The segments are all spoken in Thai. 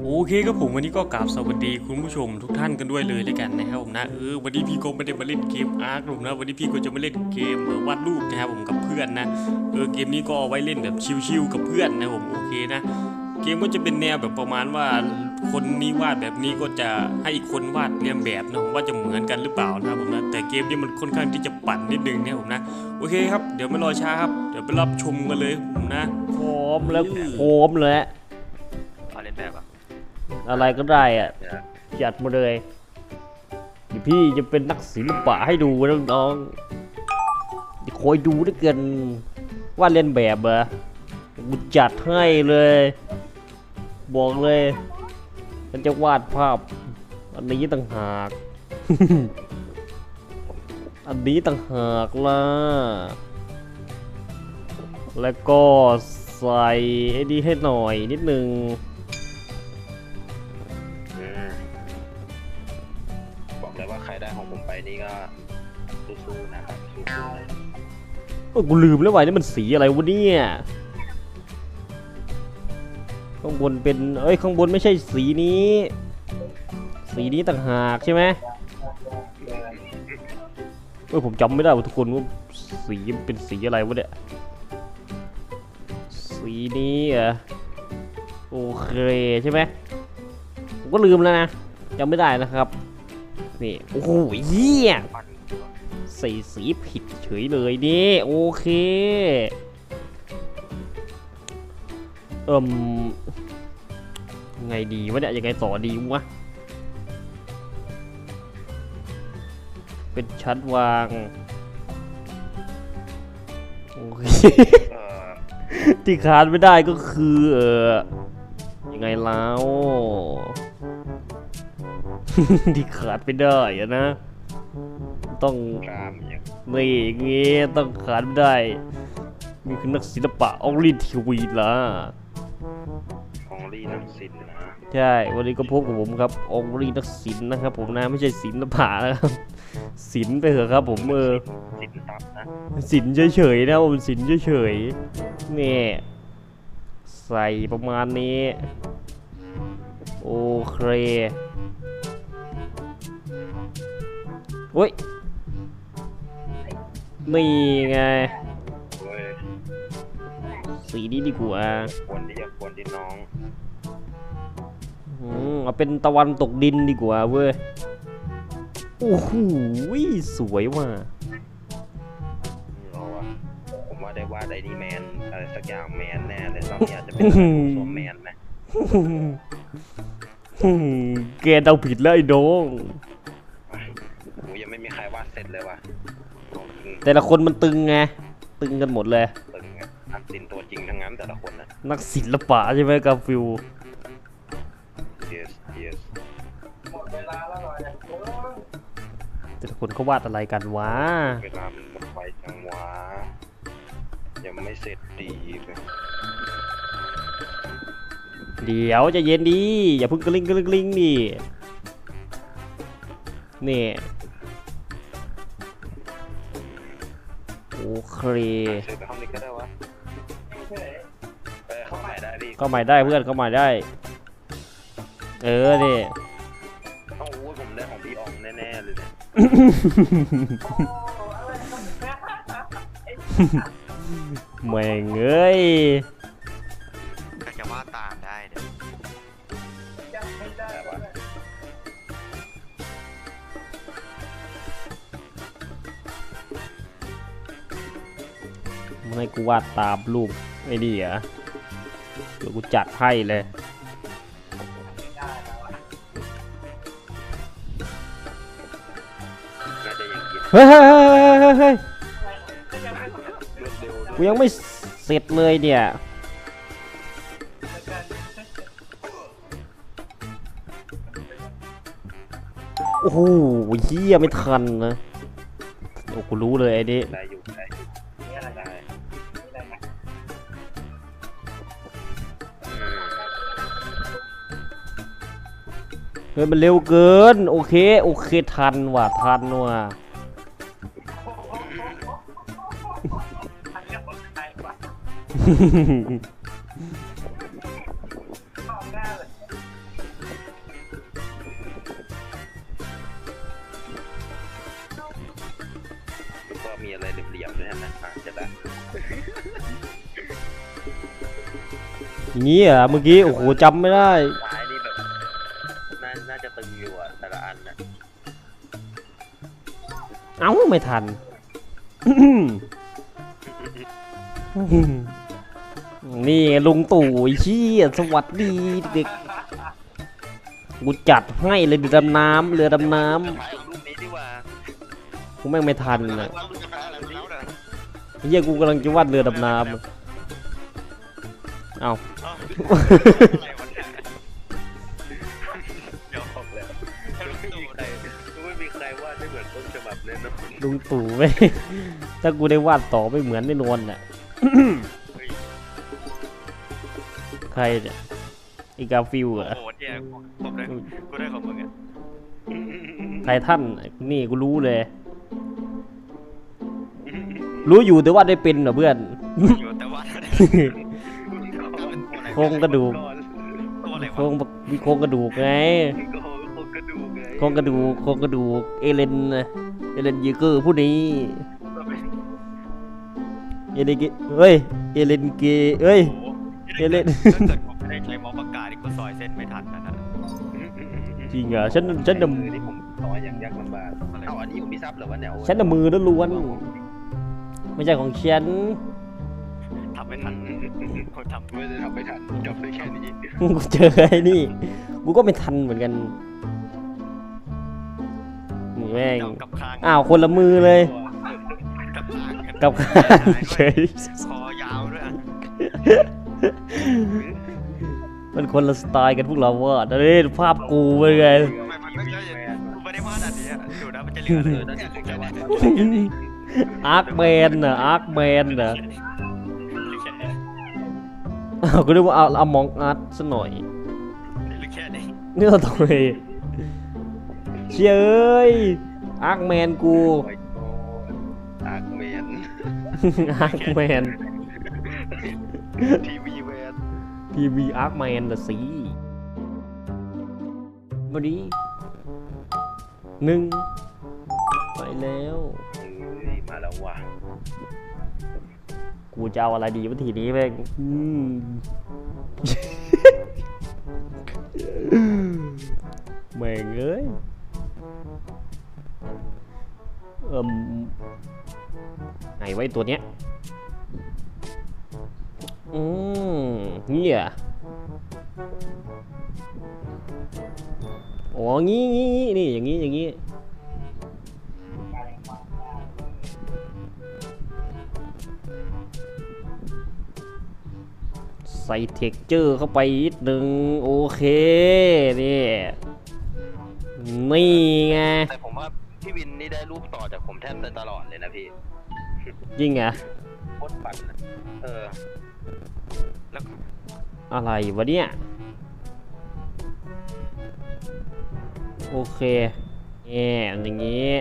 โอเคครับผมวันนี้ก็กราบสวัสดีคุณผู้ชมทุกท่านกันด้วยเลยแล้วกันนะครับผมนะเออวันนี้พี่ก็ไม่ได้มาเล่นเกมอาร์คหรอกนะวันนี้พี่ก็จะมาเล่นเกมเออวาดรูปนะครับผมกับเพื่อนนะเออเกมนี้ก็เอาไว้เล่นแบบชิลๆกับเพื่อนนะผมโอเคนะ เกมก็จะเป็นแนวแบบประมาณว่าคนนี้วาดแบบนี้ก็จะให้อีกคนวาดเรียนแบบนะผมว่าจะเหมือนกันหรือเปล่านะครับผมนะแต่เกมนี้มันค่อนข้างที่จะปั่นนิดนึงนะครับผมนะโอเคครับเดี๋ยวไม่รอช้าครับเดี๋ยวไปรับชมกันเลยผมนะพร้อมแล้วพร้อมเลยเอาเล่นแบบอะ อะไรก็ได้อะเดี๋ยวจัดมาเลยเดี๋ยวพี่จะเป็นนักศิลปะให้ดูนะน้องๆเดี๋ยวคอยดูด้วยกันว่าเล่นแบบเหรอกูจัดให้เลย บอกเลยฉันจะวาดภาพ อันนี้ต่างหาก อันนี้ต่างหากล่ะ แล้วก็ใส่ไอ้นี่ให้หน่อยนิดนึง บอกเลยว่าใครได้ของผมไปนี่ก็สู้ๆนะครับสู้ๆนะเออกูลืมแล้วว่านี่มันสีอะไรวะเนี่ยข้างบนเป็นเอ้ยข้างบนไม่ใช่สีนี้ สีนี้ต่างหากใช่ไหมเอ้ยผมจำไม่ได้ว่าทุกคนว่าสีมันเป็นสีอะไรวะเนี่ยสีนี้เหรอโอเคใช่ไหมผมก็ลืมแล้วนะจำไม่ได้นะครับ นี่โอ้โหเหี้ยปั่นใส่สีผิดเฉยเลยนี่โอเค เอิมไงดีวะเนี่ยยังไงต่อดีวะ เป็นชั้นวางโอเคเอ่อที่ขาดไม่ได้ก็คือ เออยังไงแล้ว ที่ขาดไม่ได้อะนะ ต้องกรามอย่างนี่อย่างงี้ต้องขาดไม่ได้นี่คือนักศิลปะออริทีวีล่ะของลีนักศิลป์นะใช่วันนี้ก็พบกับผมครับออรินักศิลป์นะครับ ผมนะไม่ใช่ศิลปะนะครับศิลป์ไปเถอะครับ ผมเออศิลป์ทับนะศิลป์เฉยๆนะผมศิลป์เฉยๆนี่ใส่ประมาณนี้ โอเค อ้ยนี่ไง เว้ยสีนี้ดีกว่าควรที่จะควรที่น้องอืมเอาเป็นตะวันตกดินดีกว่าเว้ย โอ้โหสวยว่ะเราอะผมว่าได้วาดไอ้นี่แมนอะไรสักอย่างแมนแน่เลยรอบนี้อาจจะเป็นสวมแมนนะ แกเดาผิดแล้วไอ้น้อง โอ้ยังไม่มีใครวาดเสร็จเลยว่ะของจริงแต่ละคนมันตึงไง ตึงกันหมดเลย ตึงอะนักศิลป์ตัวจริงทั้งนั้นแต่ละคนนะ นักศิลปะใช่ไหมกาฟิว yes yes แต่ละคนเขาวาดอะไรกันวะ เวลามันหมดไปจังหวะยังไม่เสร็จดีเลยเดี๋ยวใจะเย็นดี อย่าเพิ่งกระลิงกระลิงกระลิงดิ นี่โอเคเสร็จไปห้องนี้ก็ได้วะไปเข้าใหม่ได้ดิเข้าใหม่ได้เพื่อนเข้าใหม่ได้ เออนี่โอ้โหผมได้ของพี่อองแน่ๆเลยเนี่ยแม่งเอ้ย ให้กูวาดตามรูปไอ้นี่เหรอเดี๋ยวกูจัดให้เลยเฮ้ยเฮ้ยเฮ้ยกูยังไม่เสร็จเลยเนี่ยโอ้โหเฮียไม่ทันนะ โอ้กูรู้เลยไอ้นี่ เฮ้ยมันเร็วเกิน โอเค โอเคทันว่ะทันว่ะก็มีอะไรเหลี่ยมๆด้วยนะอะจะได้อย่างนี้เหรอเมื่อกี้ โอ้โหจำไม่ได้ ไม่ทันนี่ไงลุงตู่ไอ้เชี่ยสวัสดีเด็กกูจัดให้เลยเรือดำน้ำเรือดำน้ถ่ายรูปนี้ดีกว่าำกูแม่งไม่ทันนะว่ามึงจะแพ้อะไรแล้วนะไอ้เฮียกูกำลังจะวาดเรือดำน้ำอะเอ้า ลุงตู่ไม่ถ้ากูได้วาดต่อไม่เหมือนแน่นอนน่ะ ใครเนี่ยอีกาฟิลเหรอโอ้โหเนี่ยผมได้กูได้ของมึงอะไททันนี่กูรู้เลย รู้อยู่แต่ว่าได้เป็นเหรอเพื่อน อยู่แต่ว่าโครงกระดูก ตัวอะไรโควะรงมีโครงกระดูกไง โครงกระดูกไงโครงกระดูกโครงกระดูกเอเลนน่ะ เอเลนยีเกอร์ผู้นี้เอเลนเกเฮ้ยเอเลนเกเอ้ยโอ้โหเอเลน ถ้าเกิดกูไม่ได้ใช้เมาส์ปากกาที่กูซอยเส้นไม่ทันนะนะจริงเหรอฉันฉันน่ะมือที่ผมต่ออย่างยากลำบากเอาอันนี้ผมมีซับเหรอวะเนี่ยโอ้ยฉันน่ะมือล้วนๆไม่ใช่ของฉันทำไม่ทันคนทำ ไม่ได้ทำไม่ทันจบเลยแค่นี้ กูเจอไอ้นี่ กูก็ไม่ทันเหมือนกันนี่ แม่งกับข้างอ้าวคนละมือเลยกับข้างกันกับข้างเฉยคอยาวด้วยอะมันคนละสไตล์กันพวกเราว่าแต่นี่ภาพกูเป็นไงทำไมมันไม่ใช่กูไม่ได้วาดอันนี้อะดูนะมันจะเหลือเอเลอยนั่นคือจะว่าอาร์คแมนน่ะอาร์คแมนน่ะอ้าวกูนึกว่าเอาเอามองอาร์ตซะหน่อยหรือแค่นี้นี่เราต้องไป เชี่ยเอ้ยอาร์คแมนกูอาร์คเมนอาร์คแมนทีวีแมนทีวีอาร์คแมนละสิมาดีหนึ่งไปแล้วมาแล้วว่ะกูจะเอาอะไรดีวันทีนี้แม่งอืมแม่งเอ้ย มไหนไว้ตัวเนี้ย อืมเนี่ยอ๋องี้งี้นี่อย่างงี้อย่างงี้ใส่เท็กเจอร์เข้าไปนิดนึง โอเค นี่ นี่ไงแต่ผมว่า นนี่ได้รูปต่อจากผมแทบจะตลอดเลยนะพี่จริงเหรอโคตรปั่นอะเออ แล้วอะไรวะเนี่ย โอเคแง่อย่างงี้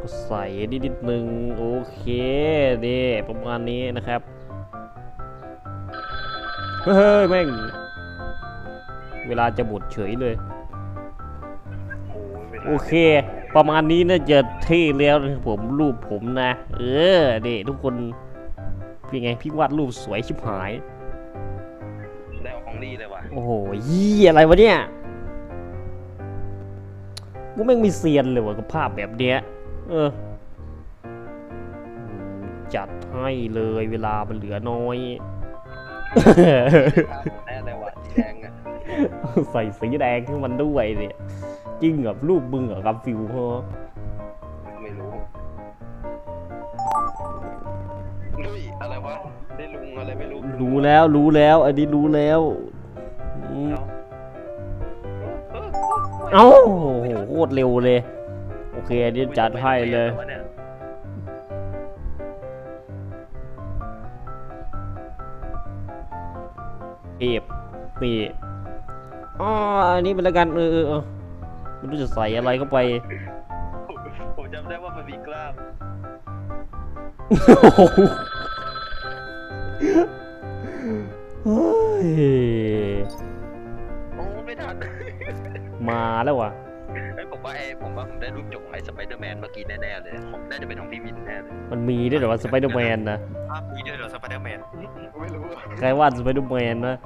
ก็ใส่นิดนิดนึง โอเคนี่ประมาณนี้นะครับ เฮ้ยแม่ง เวลาจะหมดเฉยเลย โอ้ยเวลาโอเค ประมาณนี้น่าจะเท่แล้วนะครับผมรูปผมนะ เออนี่ทุกคนเป็นไงพี่วาดรูปสวยชิบหาย ได้ของดีเลยว่ะ โอ้โหยี่อะไรวะเนี่ยกูแม่งมีเซียนเลยวะกับภาพแบบเนี้ย เอออืมจัดให้เลยเวลามันเหลือน้อย แน่เลยว่ะสีแดงอะใส่สีแดงให้มันด้วยเนี่ยจริงกับรูปมึงเหรอกับฟิวเพอไม่รู้เฮ้ยอะไรวะได้ลุงอะไรไม่รู้รู้แล้วรู้แล้ว อันนี้รู้แล้วอืมเอ้าเอ้าโอ้โหโคตรเร็วเลย โอเคอันนี้จัดให้เลย เอฟนี่อ๋ออันนี้เป็นละกันเออเออเออไม่รู้จะใส่อะไรเข้าไป ผมผมจำได้ว่ามันมีกล้ามโอ้โหเฮ้ย โอ้ไม่มาแล้วว่ะเอ้ยผม ว่าไอ้ผมว่าผมได้รูปจบไอ้สไปเดอร์แมนเมื่อกี้แน่ๆเลยผมน่าจะเป็นของพี่วินแน่เลยมันมีด้วยเหรอว่าสไปเดอร์แมนนะภาพนี้ด้วยเหรอสไปเดอร์แมนไม่รู้ใครวาดสไปเดอร์แมนนะ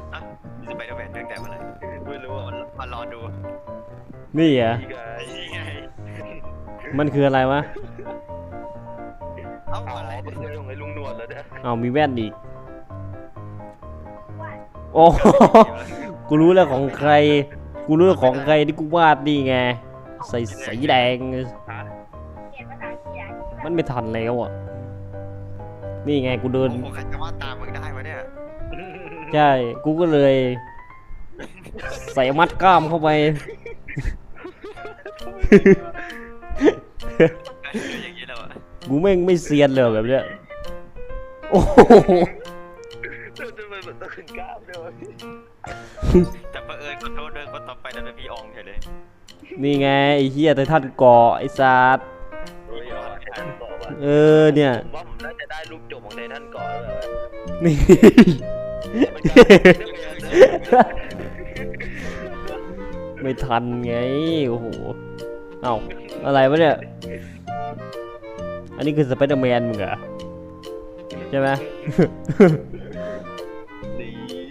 สไปเดอร์แมนตั้งแต่เมื่อไหร่ไม่รู้อะมารอดูนี่อะพี่ไงนี่ไงมันคืออะไรวะเอ้าเอาอะไรไปเนี่ยเจอของไอ้ลุงนวลแล้วเนี่ยเอามีแว่นอีกโอ้กูรู้แล้วของใคร กูรู้แล้วของใครที่กูวาดนี่ไง ใส่สีแดง มันไม่ทันแล้วอะ นี่ไงกูเดินโอ้โหใครจะวาดตามมึงได้วะเนี่ยใช่ กูก็เลย ใส่มัดกล้ามเข้าไปคืออย่างนี้แล้วอะกูแม่งไม่เซียนเลยแบบเนี้ย โอ้โหทำไมมันต้องขึ้นกล้ามด้วยวะแต่เผอิญขอโทษด้วยคนต่อไปนั่นเป็นพี่ นี่ไงไอ้เฮียไททันเกาะไอ้สัตว์โอ้ยเอาไอ้ท่านก่อนวะเออเนี่ยผมว่าผมน่าจะได้รูปจบของไททันก่อนแล้วแหละนี่มันกลายเป็นเรื่องเลยไม่ทันไงโอ้โหเอ้าอะไรวะเนี่ย อันนี้คือสไปเดอร์แมนมึงเหรอใช่ไหม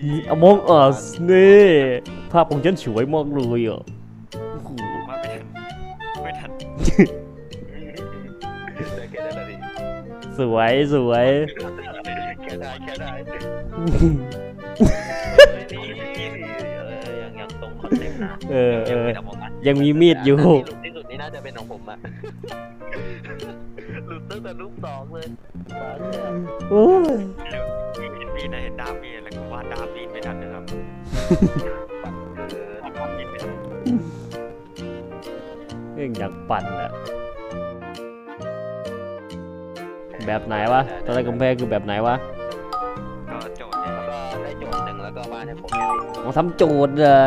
นี่อมองอัสนี่ภาพของฉันสวยมากเลยอะ ไม่ทันได้แค่นั้นแหละพี่สวยสวย แค่ได้แค่ได้เออยังยังตรงคอนเซ็ปต์นะเออเออดี๋ยวผมอะยังมีมีดอยู่ที่สุดที่สุดนี่น่าจะเป็นของผมอะหลุดตั้งแต่รูปสองเลยมาเนี่ยโอ้ยเห็นมีดนะเห็นดาบมีดแล้วกูวาดดาบมีดไม่ทันนะครับ ปัดเกิน เรื่องอยากปั่นอะแบบไหนวะตอนแรกกำแพงคือแบบไหนวะก็โจทย์เนี่ยแล้วก็ได้โจทย์หนึ่งแล้วก็บ้านให้ผมเนี่ยพี่เอาทำโจทย์เหรอ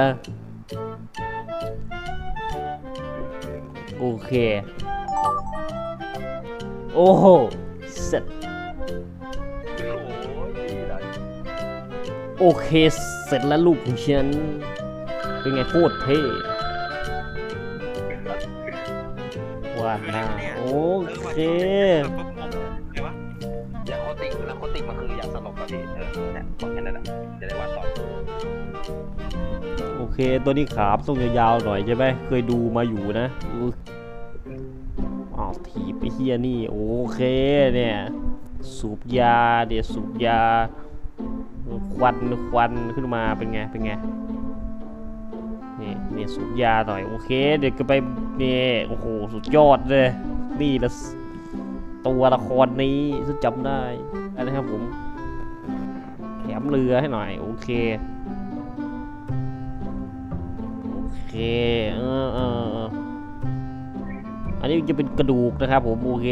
โอเค โอ้โหเสร็จโอ้โหดีนะโอเค เสร็จแล้วลูกของฉันเป็นไงโคตรเท่ หน้าโอเคปุ๊บผมเลยวะยาโคติกแล้วโคติกมันคือยาสลบอะพี่เออเนี่ยบอกแค่นั้นแหละจะได้วาดต่อโอเค ตัวนี้ขามต้องยาวๆหน่อยใช่ไหมเคยดูมาอยู่นะอุ๊ยอ้าวถีบไปเฮียนี่ โอเคเนี่ยสูบยาเดี๋ยวสูบยาควันควันขึ้นมาเป็นไงเป็นไง นี่นี่สูบยาหน่อยโอเค เดี๋ยวก็ไปนี่โอ้โหสุดยอดเลย นี่ละตัวละครนี้ฉันจำได้นะครับผม แถมเรือให้หน่อย โอเค โอเคเออเอออันนี้จะเป็นกระดูกนะครับผม โอเค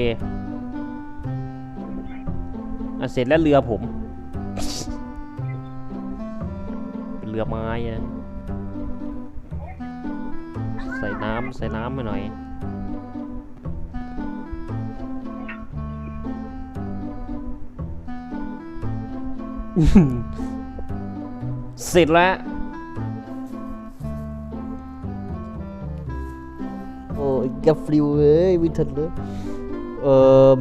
อะเสร็จแล้วเรือผม เป็นเรือไม้อะ น้ำใส่น้ำไปหน่อยเสร็จแล้ว โอ้ยกาฟิวเอ้ยวิทันเลยเอ่อ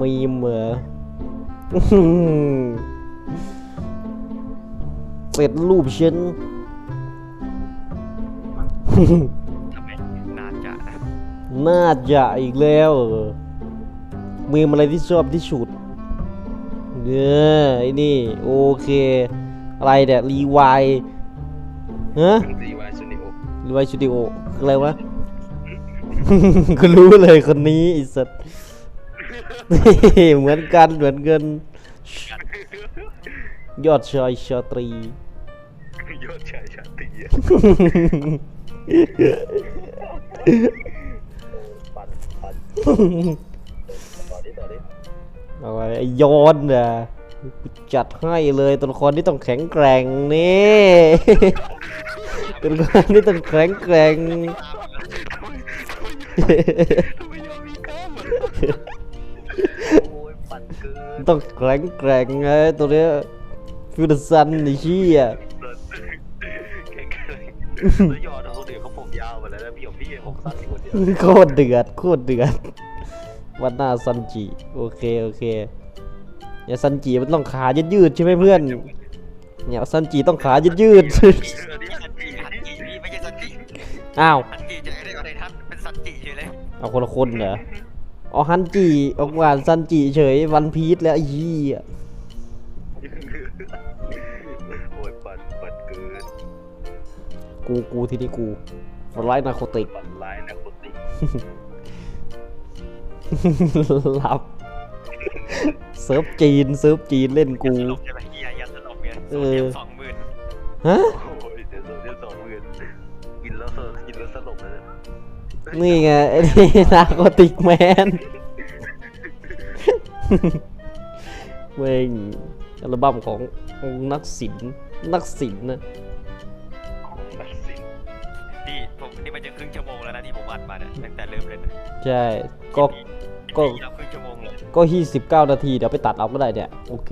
มีมเหรอเสร็จรูปฉัน น่าจะอีกแล้วเหรอมีมอะไรที่ชอบที่สุดเนี่ยไอ้นี่โอเค อะไรเนี่ยรีวายฮะซีวายซูนิโอรีวายสตูดิโอคืออะไรวะก็รู้เลยคนนี้ไอิสัตว์เหมือนกันเหมือนกันยอดชายชาตรียอดชายชาตรีอะปัดปัด ต่อดิต่อดิเอาไว้ไอ้ย้อนน่ะกูจัดให้เลยตัวละครที่ต้องแข็งแกร่งนี่ตัวละครที่ต้องแข็งแกร่งโอ้ยปัดเกินต้องแข็งแกร่งไงตัวเนี้ยฟิวเดอร์ซันไอ้เชี่ยแข็งแกร่งแล้วยอดเอ โคตรเดือดโคตรเดือดวันหน้าซันจิโอเคโอเคเนี่ยซันจิมันต้องขายืดๆใช่ไหมเพื่อน เนี่ยซันจิต้องขายืดเออนี่สันจิสันจินี่ไม่ใช่สันจิๆอ้าวสันจิจะได้อะไรทัศน์เป็นสันจิเฉยเลยเอาคนละคนเหรอเอาฮันจิออกหวานซันจิเฉยวันพีชแล้วไอ้เหี้ยโอ้ยปัดปัดเกินกูกูที่นี่กูฟลายนาโคติก หลับ เซิร์ฟจีน เซิร์ฟจีนเล่นกู สลบใช่ไหมเฮียยันสลบเนี่ยเอโซอเดียมสองหมื่นฮะ โอ้ยเดี๋ยวเดี๋ยวสองหมื่นกินแล้วสกินแล้วสลบเลยนี่ไงไอ้นี่นาโคติกแมนเว้งอัลบั้มของนักศิลป์นักศิลป์นะ ตั้งแต่เริ่มเลยนะใช่ก็ก็พี่เราครึ่งชั่วโมงเลยก็ยี่สิบเก้านาทีเดี๋ยวไปตัดเอาก็ได้เนี่ย โอเค